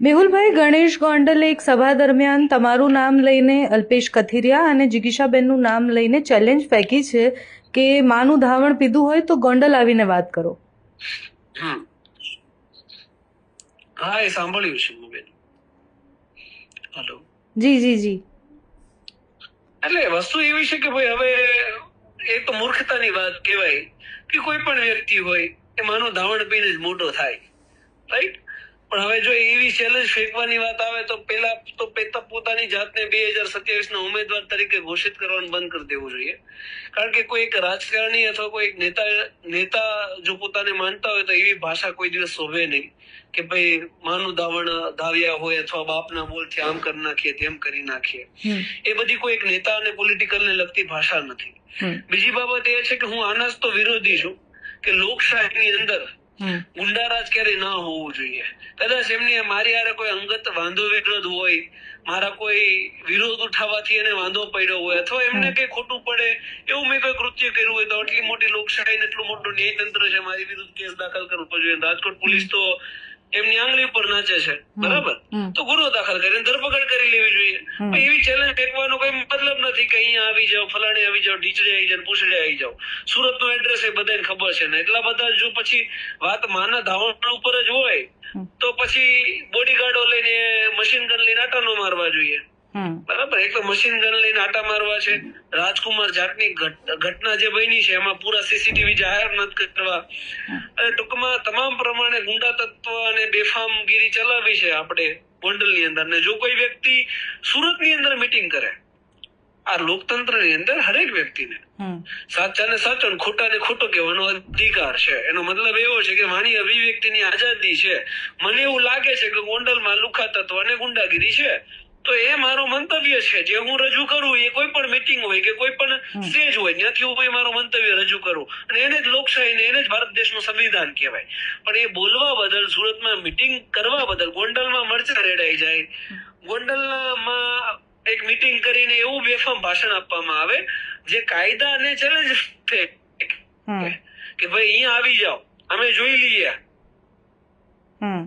મેહુલભાઈ ગણેશ ગોંડલે એક સભા દરમિયાન તમારું નામ લઈને અલ્પેશ કથિરિયા અને જિગીશાબેનનું નામ લઈને ચેલેન્જ ફેંકી છે કે માનું ધાવણ પીધું હોય તો ગોંડલ આવીને વાત કરો. હા એ સાંભળ્યું છે બેન. હલો. જી જી જી. એટલે વસ્તુ એવી છે કે ભાઈ હવે એ તો મૂર્ખતાની વાત કહેવાય કે કોઈ પણ વ્યક્તિ હોય એ માનું ધાવણ પીને જ મોટો થાય. રાઈટ પણ હવે જો એવી ચેલેન્જ ફેંકવાની વાત આવે તો પેલા તો પેતા પોતાની જાતને બે હજાર સત્યાવીસ ના ઉમેદવાર તરીકે ઘોષિત કરવાનું બંધ કરી દેવું જોઈએ. કારણ કે કોઈ એક રાજકારણી અથવા કોઈ એક નેતા નેતા જો પોતાને માનતા હોય તો એવી ભાષા કોઈ દિવસ શોભે નહીં કે ભાઈ માનું દાવણ ધાવ્યા હોય અથવા બાપના બોલથી આમ કરી નાખીએ તેમ કરી નાખીએ. એ બધી કોઈ એક નેતા અને પોલિટિકલ ને લગતી ભાષા નથી. બીજી બાબત એ છે કે હું આના જ તો વિરોધી છું કે લોકશાહીની અંદર ગુંડારાજ ક્યારે ન હોવું જોઈએ. કદાચ એમની મારી હારે કોઈ અંગત વાંધો વિરોધ હોય મારા કોઈ વિરોધ ઉઠાવવાથી એને વાંધો પડ્યો હોય અથવા એમને કઈ ખોટું પડે એવું મેં કોઈ કૃત્ય કર્યું હોય તો આટલી મોટી લોકશાહી ને એટલું મોટું ન્યાયતંત્ર છે મારી વિરુદ્ધ કેસ દાખલ કરવો જોઈએ. રાજકોટ પોલીસ તો એમની આંગળી ઉપર નાચે છે. બરાબર? તો ગુનો દાખલ કરીને ધરપકડ કરી લેવી જોઈએ. એવી ચેલેન્જ ફેંકવાનો કોઈ મતલબ નથી કે અહીંયા આવી જાઓ ફલાણે આવી જાઓ ડીચડે આવી જાઓ પૂછડે આવી જાઓ. સુરત નો એડ્રેસ એ બધાને ખબર છે. ને એટલા બધા જો પછી વાત માના ધાવણ ઉપર જ હોય તો પછી બોડીગાર્ડો લઈને મશીન ગન લઈને આટાનો મારવા જોઈએ. બરાબર એક તો મશીન ગન લઈને આટા મારવા છે. રાજકુમાર જાટની ઘટ- ઘટના જે બની છે એમાં પૂરા સીસીટીવી જાહેર નથી કરવા. અને ટૂંકમાં તમામ પ્રમાણે ગુંડા તત્વ અને બેફામગીરી ચલાવી છે આપણે ગોંડલની અંદર. ને જો કોઈ વ્યક્તિ સુરતની અંદર મીટિંગ કરે આ લોકતંત્રની અંદર હરેક વ્યક્તિને. હમ, સાચા ને સાચો ને ખોટા ને ખોટો કહેવાનો અધિકાર છે. એનો મતલબ એવો છે કે મારી અભિવ્યક્તિની આઝાદી છે. મને એવું લાગે છે કે ગોંડલમાં લુખા તત્વ અને ગુંડાગીરી છે. તો એ મારો મંતવ્ય છે. જે હું રજૂ કરું એ કોઈ પણ મિટિંગ હોય કે કોઈ પણ સ્ટેજ હોય ત્યાંથી હું મારો મંતવ્ય રજૂ કરું. અને એને જ લોકશાહી એને જ ભારત દેશનું સંવિધાન કહેવાય. પણ એ બોલવા બદલ સુરતમાં મિટિંગ કરવા બદલ ગોંડલમાં મરચા રેડાઈ જાય. ગોંડલમાં એક મિટિંગ કરીને એવું બેફામ ભાષણ આપવામાં આવે જે કાયદાને ચેલેન્જ કે ભાઈ અહીંયા આવી જાઓ. અમે જોઈ લઈએ. હમ,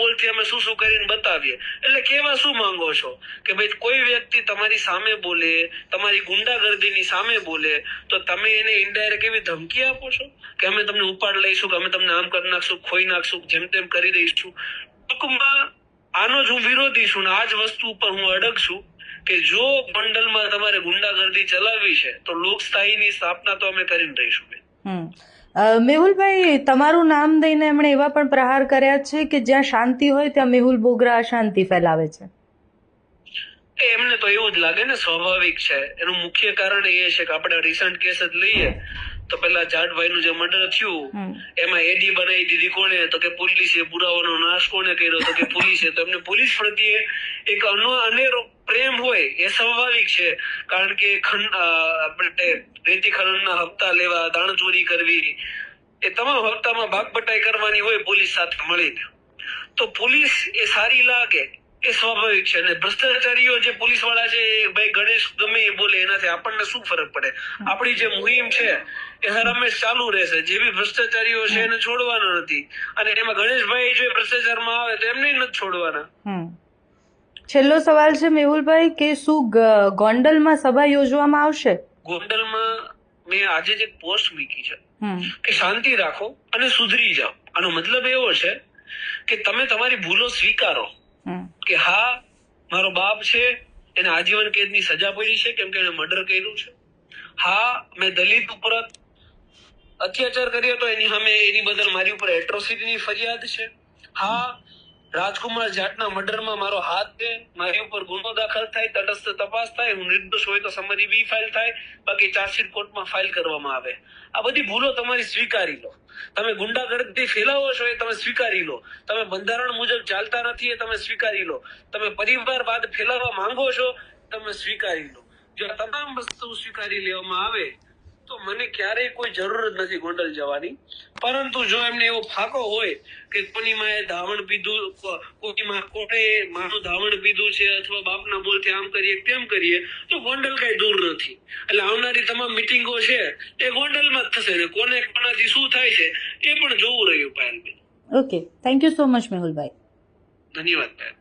બોલથી અમે શું શું કરીને બતાવીએ? એટલે કેવા શું માંગો છો? કે ભાઈ, કોઈ વ્યક્તિ તમારી સામે બોલે, તમારી ગુંડાગર્દીની સામે બોલે, તો તમે એને ઇનડાયરેક્ટ એવી ધમકી આપો છો? કે અમે તમને ઉપાડ લઈશું, કે અમે તમને આમ કરી નાખશું, ખોઈ નાખશું, જેમ તેમ કરી દઈશું? ટૂંકમાં આનો જ હું વિરોધી છું ને આ જ વસ્તુ ઉપર હું અડગ છું કે જો મંડળમાં તમારે ગુંડાગર્દી ચલાવવી છે, તો લોકશાહીની સ્થાપના તો અમે કરીને રહીશું મેહુલભાઈ તમારું નામ દઈને એમણે એવા પણ પ્રહાર કર્યા છે કે જ્યાં શાંતિ હોય ત્યાં મેહુલ બોગરા અશાંતિ ફેલાવે છે? એમને તો એવું જ લાગે ને સ્વાભાવિક છે. એનું મુખ્ય કારણ એ છે કે આપણે રિસન્ટ કેસ જ લઈએ તો પેલા જાટભાઈ નું જે મર્ડર થયું એમાં એડી બનાવી દીધી કોણે? તો કે પોલીસે પુરાવાનો નાશ કોણે કર્યો? તો કે પોલીસે. તો એમને પોલીસ પ્રત્યે એક અનો અનેરો હોય એ સ્વાભાવિક છે. કારણ કે ખન આપણે રેતી ખનનના હપ્તા લેવા દાણચોરી કરવી, એ તમામ હપ્તામાં ભાગ કરવાની હોય પોલીસ સાથે મળીને. તો પોલીસ એ સારી લાગે, એ સ્વાભાવિક છે. અને ભ્રષ્ટાચારીઓ જે પોલીસવાળા છે ભાઈ ગણેશ ગમે એ બોલે, એનાથી આપણને શું ફરક પડે? આપણી જે મુહિમ છે, એ હર હંમેશ ચાલુ રહેશે. જે બી ભ્રષ્ટાચારીઓ છે, એને છોડવાના નથી. અને એમાં ગણેશભાઈ જો ભ્રષ્ટાચારમાં આવે, તો એમને નથી છોડવાના. છેલ્લો સવાલ છે મેહુલભાઈ કે શું ગોંડલમાં સભા યોજવામાં આવશે? ગોંડલમાં મેં આજે જે પોસ્ટ મૂકી છે કે શાંતિ રાખો અને સુધરી જાઓ. આનો મતલબ એવો છે કે તમે તમારી ભૂલો સ્વીકારો. કે હા મારો બાપ છે એને આજીવન કેદની સજા પડી છે કેમ કે એને મર્ડર કર્યું છે. હા મેં દલિત ઉપર અત્યાચાર કર્યો તો એની સામે એની બદલ મારી ઉપર એટ્રોસિટીની ફરિયાદ છે. હા રાજકુમાર જાટના મર્ડરમાં મારો હાથ છે, મારી ઉપર ગુનો દાખલ થાય, તટસ્થ તપાસ થાય, હું નિર્દોષ હોય તો સમરી બી ફાઇલ થાય, બાકી ચાર્જશીટ કોર્ટમાં ફાઇલ કરવામાં આવે. આ બધી ભૂલો તમારી સ્વીકારી લો. તમે ગુંડાગર્દી ફેલાવો છો એ તમે સ્વીકારી લો. તમે બંધારણ મુજબ ચાલતા નથી એ તમે સ્વીકારી લો. તમે પરિવારવાદ ફેલાવવા માંગો છો, તમે સ્વીકારી લો. જો તમામ વસ્તુ સ્વીકારી લેવામાં આવે તો મને ક્યારેય કોઈ જરૂર જ નથી ગોંડલ જવાની. પરંતુ જો એમને એવો ફાકો હોય કે કોની માએ ધાવણ પીધું કોની માં કોને માનું ધાવણ પીધું છે અથવા બાપના બોલથી આમ કરીએ તેમ કરીએ તો ગોંડલ કઈ દૂર નથી. એટલે આવનારી તમામ મિટિંગો છે એ ગોંડલમાં જ થશે ને કોને કોનાથી શું થાય છે એ પણ જોવું રહ્યું Payalben okay thank you so much મેહુલભાઈ. ધન્યવાદ સાહેબ